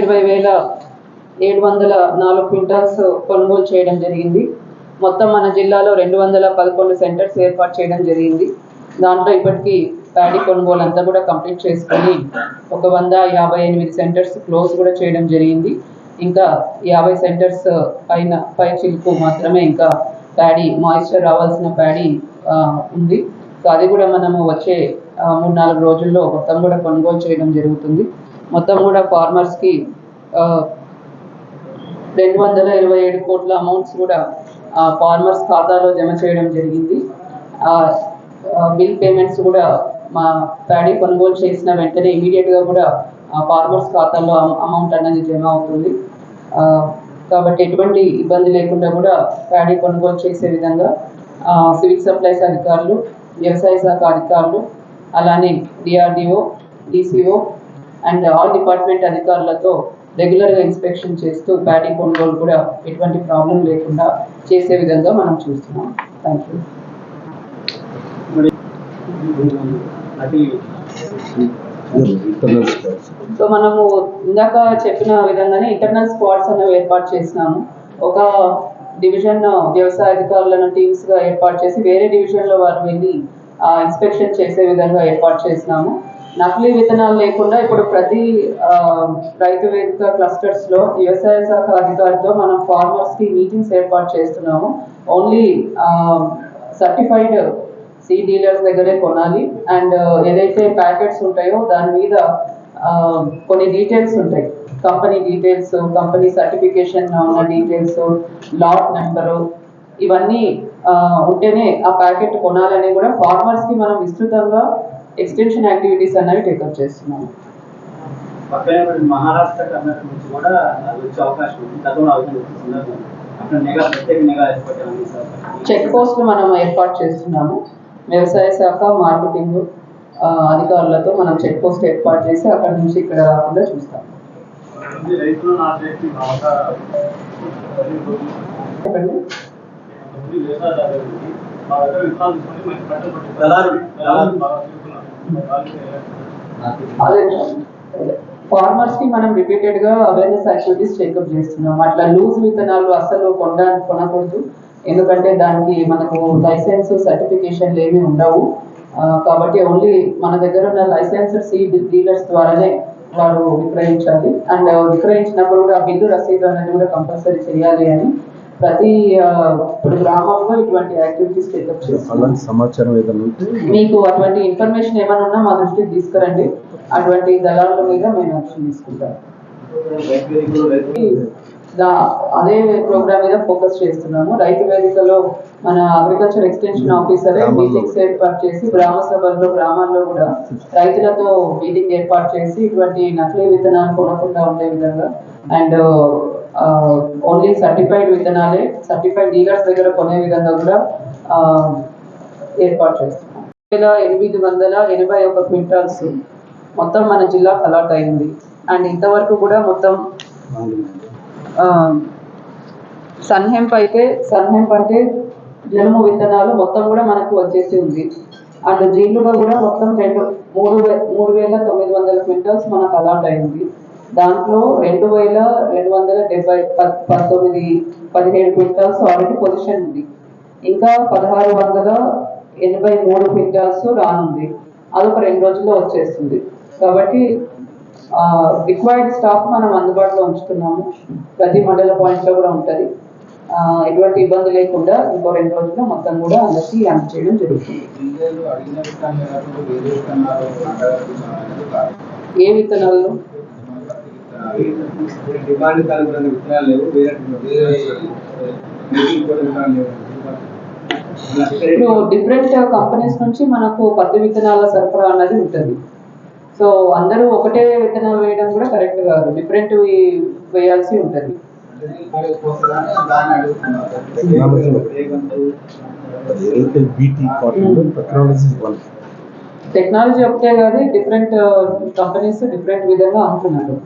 ఇరవై వేల ఏడు వందల నాలుగు క్వింటాల్స్ కొనుగోలు చేయడం జరిగింది. మొత్తం మన జిల్లాలో రెండు వందల పదకొండు సెంటర్స్ ఏర్పాటు చేయడం జరిగింది. దాంట్లో ఇప్పటికీ ప్యాడీ కొనుగోలు అంతా కూడా కంప్లీట్ చేసుకొని ఒక వంద యాభై ఎనిమిది సెంటర్స్ క్లోజ్ కూడా చేయడం జరిగింది. ఇంకా యాభై సెంటర్స్ పైన పై చిలుకు మాత్రమే ఇంకా ప్యాడీ మాయిశ్చర్ రావాల్సిన ప్యాడీ ఉంది. సో అది కూడా మనము వచ్చే మూడు నాలుగు రోజుల్లో మొత్తం కూడా కొనుగోలు చేయడం జరుగుతుంది. మొత్తం కూడా ఫార్మర్స్కి రెండు వందల ఇరవై ఏడు కోట్ల అమౌంట్స్ కూడా ఫార్మర్స్ ఖాతాలో జమ చేయడం జరిగింది. ఆ, బిల్ పేమెంట్స్ కూడా మా ప్యాడీ కొనుగోలు చేసిన వెంటనే ఇమీడియట్గా కూడా ఫార్మర్స్ ఖాతాలో అమౌంట్ అనేది జమ అవుతుంది. కాబట్టి ఎటువంటి ఇబ్బంది లేకుండా కూడా ప్యాడీ కొనుగోలు చేసే విధంగా సివిల్ సప్లైస్ అధికారులు వ్యవసాయ శాఖ అధికారులు అలానే DRDO DCO and all department అధికారులతో రెగ్యులర్గా ఇన్స్పెక్షన్ చేస్తూ ప్యాడీ కొనుగోలు కూడా ఎటువంటి ప్రాబ్లం లేకుండా చేసే విధంగా మనం చూస్తున్నాం. థ్యాంక్ యూ సో మనము ఇందాక చెప్పిన విధంగానే ఇంటర్నల్ స్క్వాడ్స్ అనేవి ఏర్పాటు చేసినాము. ఒక డివిజన్ వ్యవసాయ అధికారులను టీమ్స్గా ఏర్పాటు చేసి వేరే డివిజన్లో వారు వెళ్ళి ఇన్స్పెక్షన్ చేసే విధంగా ఏర్పాటు చేసినాము. నకిలీ విత్తనాలు లేకుండా ఇప్పుడు ప్రతి రైతు వేదిక క్లస్టర్స్లో వ్యవసాయ శాఖ అధికారితో మనం ఫార్మర్స్కి మీటింగ్స్ ఏర్పాటు చేస్తున్నాము. ఓన్లీ సర్టిఫైడ్ సీ డీలర్స్ దగ్గరే కొనాలి. అండ్ ఏదైతే ప్యాకెట్స్ ఉంటాయో దాని మీద కొన్ని డీటెయిల్స్ ఉంటాయి. కంపెనీ డీటెయిల్స్ కంపెనీ సర్టిఫికేషన్ ఉన్న డీటెయిల్స్ లాట్ నెంబరు ఇవన్నీ ఉంటేనే ఆ ప్యాకెట్ కొనాలని కూడా ఫార్మర్స్కి మనం విస్తృతంగా ఎక్స్టెన్షన్ యాక్టివిటీస్ అనేవి టేకప్ చేస్తున్నాము. మహారాష్ట్ర కర్ణాటక నుంచి కూడా వచ్చే అవకాశం ఉంది. చెక్ పోస్టులు మనం ఏర్పాటు చేస్తున్నాము. వ్యవసాయ శాఖ మార్కెటింగ్ అధికారులతో మనం చెక్ పోస్ట్ ఏర్పాటు చేసి అక్కడ నుంచి ఇక్కడ రాకుండా చూస్తాం. చెప్పండి. ఫార్మర్స్కి మనం రిపీటెడ్గా అవేర్నెస్ యాక్టివిటీస్ చెకప్ చేస్తున్నాం. అట్లా లూజ్ విత్తనాలు అసలు కొన కొనకూడదు. ఎందుకంటే దానికి మనకు లైసెన్స్ సర్టిఫికేషన్ ఏమీ ఉండవు. కాబట్టి ఓన్లీ మన దగ్గర ఉన్న లైసెన్స్ సీడ్ డీలర్స్ ద్వారానే వారు విక్రయించాలి. అండ్ విక్రయించినప్పుడు కూడా బిల్లు రసీదు అనేది కూడా కంపల్సరీ చేయాలి అని ప్రతి ఇప్పుడు గ్రామంలో ఇటువంటి యాక్టివిటీస్ అలాంటి సమాచారం ఏదైనా ఉంటే మీకు అటువంటి ఇన్ఫర్మేషన్ ఏమైనా ఉన్నా మా దృష్టికి తీసుకురండి. అటువంటి దళారుల మీద మేము యాక్షన్ తీసుకుంటాం. అదే ప్రోగ్రామ్ మీద ఫోకస్ చేస్తున్నాము. రైతు వేదికలో మన అగ్రికల్చర్ ఎక్స్టెన్షన్ ఆఫీసరే మీటింగ్స్ ఏర్పాటు చేసి గ్రామ సభల్లో గ్రామాల్లో కూడా రైతులతో మీటింగ్ ఏర్పాటు చేసి ఇటువంటి నకిలీ విత్తనాలు కొనకుండా ఉండే విధంగా. అండ్ ఓన్లీ సర్టిఫైడ్ విత్తనాలే. సర్టిఫైడ్ డీలర్స్ దగ్గర కొనే విధంగా కూడా ఏర్పాటు చేస్తున్నాం. వేల ఎనిమిది వందల ఎనభై ఒక క్వింటాల్స్ మొత్తం మన జిల్లాకు అలాట్ అయింది. అండ్ ఇంతవరకు కూడా మొత్తం సన్హెంప్ అయితే సన్హెంప్ అంటే జనుము విత్తనాలు మొత్తం కూడా మనకు వచ్చేసి ఉంది. అండ్ జీలుగా కూడా మొత్తం రెండు మూడు మూడు వేల తొమ్మిది వందల క్వింటల్స్ మనకు అలాట్ అయింది. దాంట్లో రెండు వేల రెండు వందల డెబ్బై పంతొమ్మిది పదిహేడు క్వింటల్స్ ఆల్రెడీ పొజిషన్ ఉంది. ఇంకా పదహారు వందల ఎనభై మూడు క్వింటాల్స్ రానుంది. అదొక రెండు రోజుల్లో వచ్చేస్తుంది. కాబట్టి రిక్వైర్డ్ స్టాక్ మనం అందుబాటులో ఉంచుతున్నాము. ప్రతి మండల పాయింట్లో కూడా ఉంటుంది. ఎటువంటి ఇబ్బంది లేకుండా ఇంకో రెండు రోజుల్లో మొత్తం కూడా అందరికీ అందజేయడం జరుగుతుంది. జిల్లాలో అడిగిన విత్తనాలు కాకుండా వేరే విత్తనాలు నాటకాలు కాదు ఏ విత్తనాలు డిమాండ్ విత్తనాలు లేవు వేరే ఇప్పుడు డిఫరెంట్ కంపెనీస్ నుంచి మనకు పత్తి విత్తనాల సరఫరా అన్నది ఉంటుంది. సో అందరూ ఒకటే విత్తనాలు వేయడం కూడా కరెక్ట్ కాదు. డిఫరెంట్ వేయాల్సి ఉంటుంది. టెక్నాలజీ ఒకటే కాదు డిఫరెంట్ కంపెనీస్ డిఫరెంట్ విధంగా అమ్ముతున్నారు.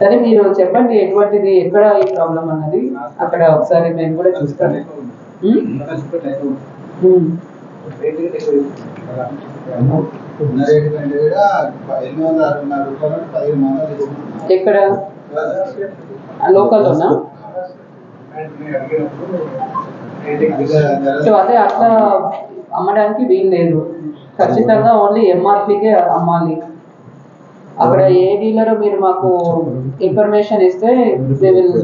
సరే మీరు చెప్పండి ఎటువంటిది ఎక్కడ ఈ ప్రాబ్లం అన్నది. అక్కడ ఒకసారి మేము కూడా ఇస్తున్నారు. ఎక్కడ? లోకల్లోనా? సో అదే అట్లా అమ్మడానికి వీలు లేదు. ఖచ్చితంగా ఓన్లీ ఎంఆర్పీకే అమ్మాలి. అక్కడ ఏ డీలర్ మీరు మాకు ఇన్ఫర్మేషన్ ఇస్తే they will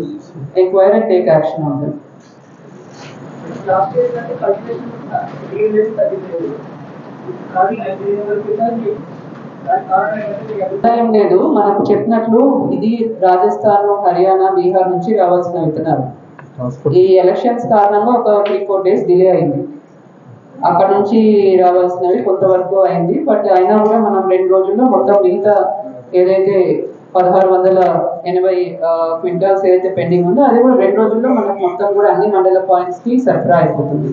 enquire and take action on them ఏం లేదు. మనకు చెప్పినట్లు ఇది రాజస్థాన్ హర్యానా బీహార్ నుంచి రావాల్సిన విత్తనాలు. ఈ ఎలక్షన్స్ కారణంగా ఒక త్రీ ఫోర్ డేస్ డిలే అయింది. అక్కడ నుంచి రావాల్సినవి కొంతవరకు అయింది. బట్ అయినా కూడా మనం రెండు రోజుల్లో మొత్తం మిగతా ఏదైతే పదహారు వందల ఎనభై క్వింటాల్స్ ఏదైతే పెండింగ్ ఉందో అది కూడా రెండు రోజుల్లో మనకు మొత్తం కూడా అన్ని మండల పాయింట్స్కి సరఫరా అయిపోతుంది.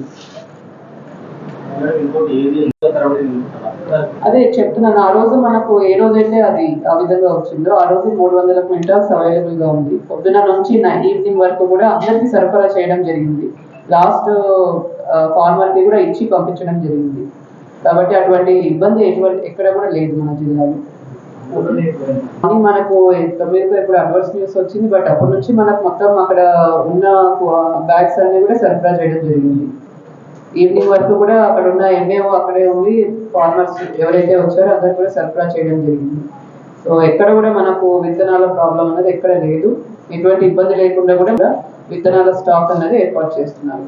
అదే చెప్తున్నాను ఆ రోజు మనకు ఏ రోజైతే అది ఆ విధంగా వచ్చిందో ఆ రోజు మూడు వందల క్వింటాల్స్ అవైలబుల్గా ఉంది. పొద్దున నుంచి ఈవినింగ్ వరకు కూడా అందరికీ సరఫరా చేయడం జరిగింది. లాస్ట్ ఫార్మర్కి కూడా ఇచ్చి పంపించడం జరిగింది. కాబట్టి అటువంటి ఇబ్బంది ఎటువంటి ఎక్కడ కూడా లేదు మన జిల్లాలో. కానీ మనకు తొమ్మిదికి ఇప్పుడు అడ్వర్స్ న్యూస్ వచ్చింది బట్ అప్పటి నుంచి మనకు మొత్తం అక్కడ ఉన్న బ్యాగ్స్ అన్ని కూడా సరఫరా చేయడం జరిగింది. ఈవినింగ్ వరకు కూడా అక్కడ ఉన్న ఎంఏఓ అక్కడే ఉండి ఫార్మర్స్ ఎవరైతే వచ్చారో అందరు కూడా సరఫరా చేయడం జరిగింది. సో ఎక్కడ కూడా మనకు విత్తనాల ప్రాబ్లం అనేది ఎక్కడ లేదు. ఎటువంటి ఇబ్బంది లేకుండా కూడా విత్తనాల స్టాక్ అనేది ఏర్పాటు చేస్తున్నారు.